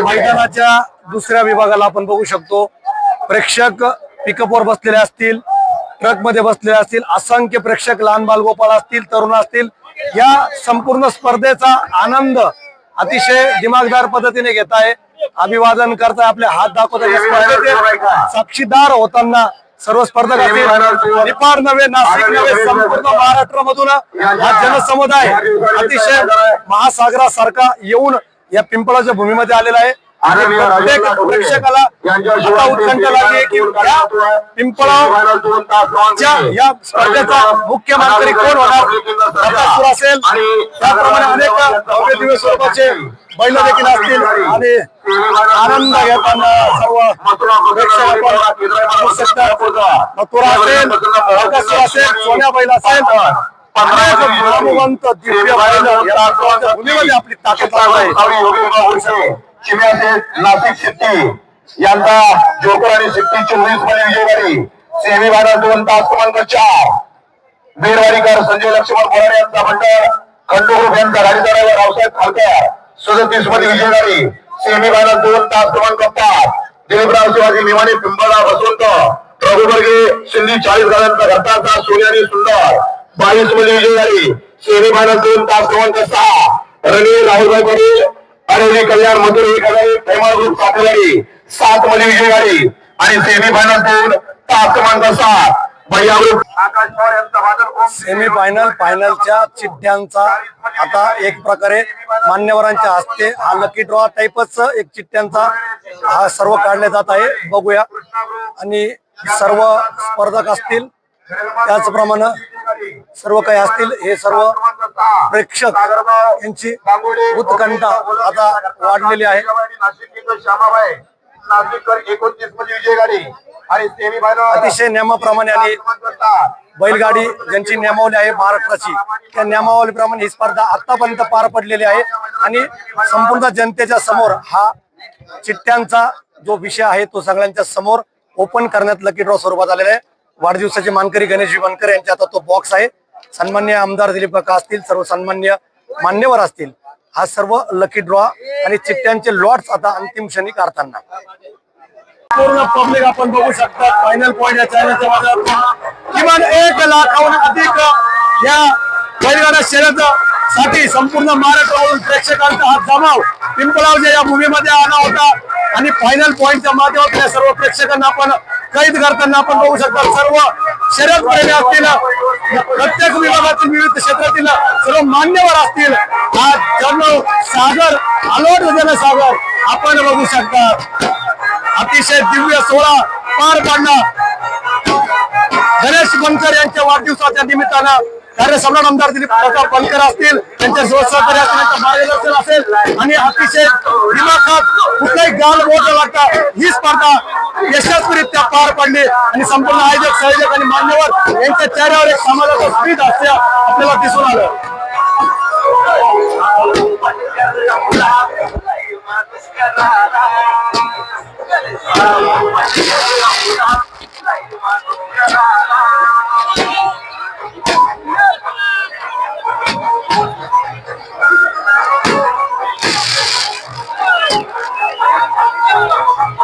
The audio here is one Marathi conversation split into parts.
मैदानाच्या दुसऱ्या विभागाला आपण बघू शकतो. प्रेक्षक पिकअपवर बसलेले असतील ट्रकमध्ये बसलेले असतील असंख्य प्रेक्षक लहान बालगोपाळ असतील तरुण असतील या संपूर्ण स्पर्धेचा आनंद अतिशय दिमागदार पद्धतीने घेत आहे. अभिवादन करताय आपले हात स्पर्धेचे. साक्षीदार होताना सर्व स्पर्धक असतील. निपार नव्हे नाशिक नव्हे संपूर्ण महाराष्ट्रामधून हा जनसमुदाय अतिशय महासागरासारखा येऊन या पिंपळाच्या भूमीमध्ये आलेला आहे. आणि प्रत्येक प्रेक्षकाला उत्कंठ लागली आहे की या पिंपळाच्या या स्पर्धेचा मुख्य मानकरी कोण होणार? असेल. त्याप्रमाणे अनेक भव्य दिवस स्वरूपाचे बैल देखील असतील. आणि आनंद घेताना सर्व प्रेक्षक. मथुरा असेल सोन्या बैल असेल. आपली ताकद नाशिक सिट्टी यांचा जोकर आणि सिट्टी चोवीसमध्ये विजयवाडी सेमी भागात दोन तास क्रमांक चार. बेरवाडीकर संजय लक्ष्मण बोराडे यांचा मंडळ खंडू ग्रुप यांचा गाडीचा ड्रायव्हर रावसाहेब खालकर. सदतीसमध्ये विजयवाडी सेमी भागात दोन तास क्रमांक पाच. दिलीपराव शिवाजी निवाणी पिंपळा वसंत प्रभुवर्गे सिंधी चाळीस गाड्यांचा घरटाचा सोन्यानी सुंदर. बावीसमध्ये विजयवाडी सेमी भागात दोन तास क्रमांक सहा. रणवीर राहुलभाई पटेल अरवली कल्याण मधुर प्रेमळ ग्रुप सातेवाडी सात मध्ये विजयवाडी. आणि सेमी फायनल दोन तास क्रमांक सात भैया ग्रुप आकाश पवार यांचा बादल ओम सेमी फायनल फायनलच्या चिठ्ठ्यांचा आता एक प्रकारे मान्यवरांच्या हस्ते हा लकी ड्रॉ टाईपच एक चिठ्ठ्यांचा हा सर्व काढले जात आहे. बघूया. आणि सर्व स्पर्धक असतील त्याचप्रमाणे सर्व काही असतील हे सर्व प्रेक्षक यांची उत्कंठा आता वाढलेली आहे. अतिशय नियमाप्रमाणे आणि बैलगाडी ज्यांची नियमावली आहे महाराष्ट्राची त्या नियमावलीप्रमाणे ही स्पर्धा आतापर्यंत पार पडलेली आहे. आणि संपूर्ण जनतेच्या समोर हा चिठ्ठ्यांचा जो विषय आहे तो सगळ्यांच्या समोर ओपन करण्यात लकी ड्रॉ स्वरूपात आलेला आहे. वाढदिवसाचे मानकरी गणेश मानकर यांच्या आता तो बॉक्स आहे. सन्मान्य आमदार दिलीप काका असतील सर्व सन्मान्य मान्यवर असतील हा सर्व लकी ड्रॉ आणि चिठ्ठ्यांचे लॉट्स आता अंतिम क्षणी काढताना. पूर्ण पब्लिक आपण बघू शकता फायनल पॉईंट या चॅनलच्या माध्यमातून. किमान एक लाखाहून अधिक या बैलगाडा शर्यत साठी संपूर्ण महाराष्ट्रावरून प्रेक्षकांचा हा जमाव पिंपळावजे या भूमीमध्ये आला होता. आणि फायनल पॉईंटच्या माध्यमातून या सर्व प्रेक्षकांना आपण कैद करताना आपण बघू शकता सर्व शर्यत प्रेमी असतील प्रत्येक विभागातील विविध क्षेत्रातील सर्व मान्यवर असतील. हा जणू सागर आलोट जनसागर आपण बघू शकता. अतिशय दिव्य सोहळा पार पाडणं गणेश बनकर यांच्या वाढदिवसाच्या निमित्तानं कार्य सम्राट आमदार दिलीप बनकर असतील. त्यांच्या सहकार्य असतील मार्गदर्शन असेल. आणि अतिशय दिमाखात कुठलाही गाल बोट लागता ही स्पर्धा यशस्वीरित्या पार पडली. आणि संपूर्ण आयोजक संयोजक आणि मान्यवर यांच्या चेहऱ्यावर एक समाजाचं स्मित हास्य आपल्याला दिसून आलं. Oh, my God.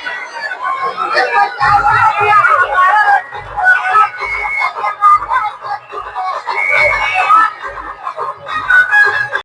Thank you.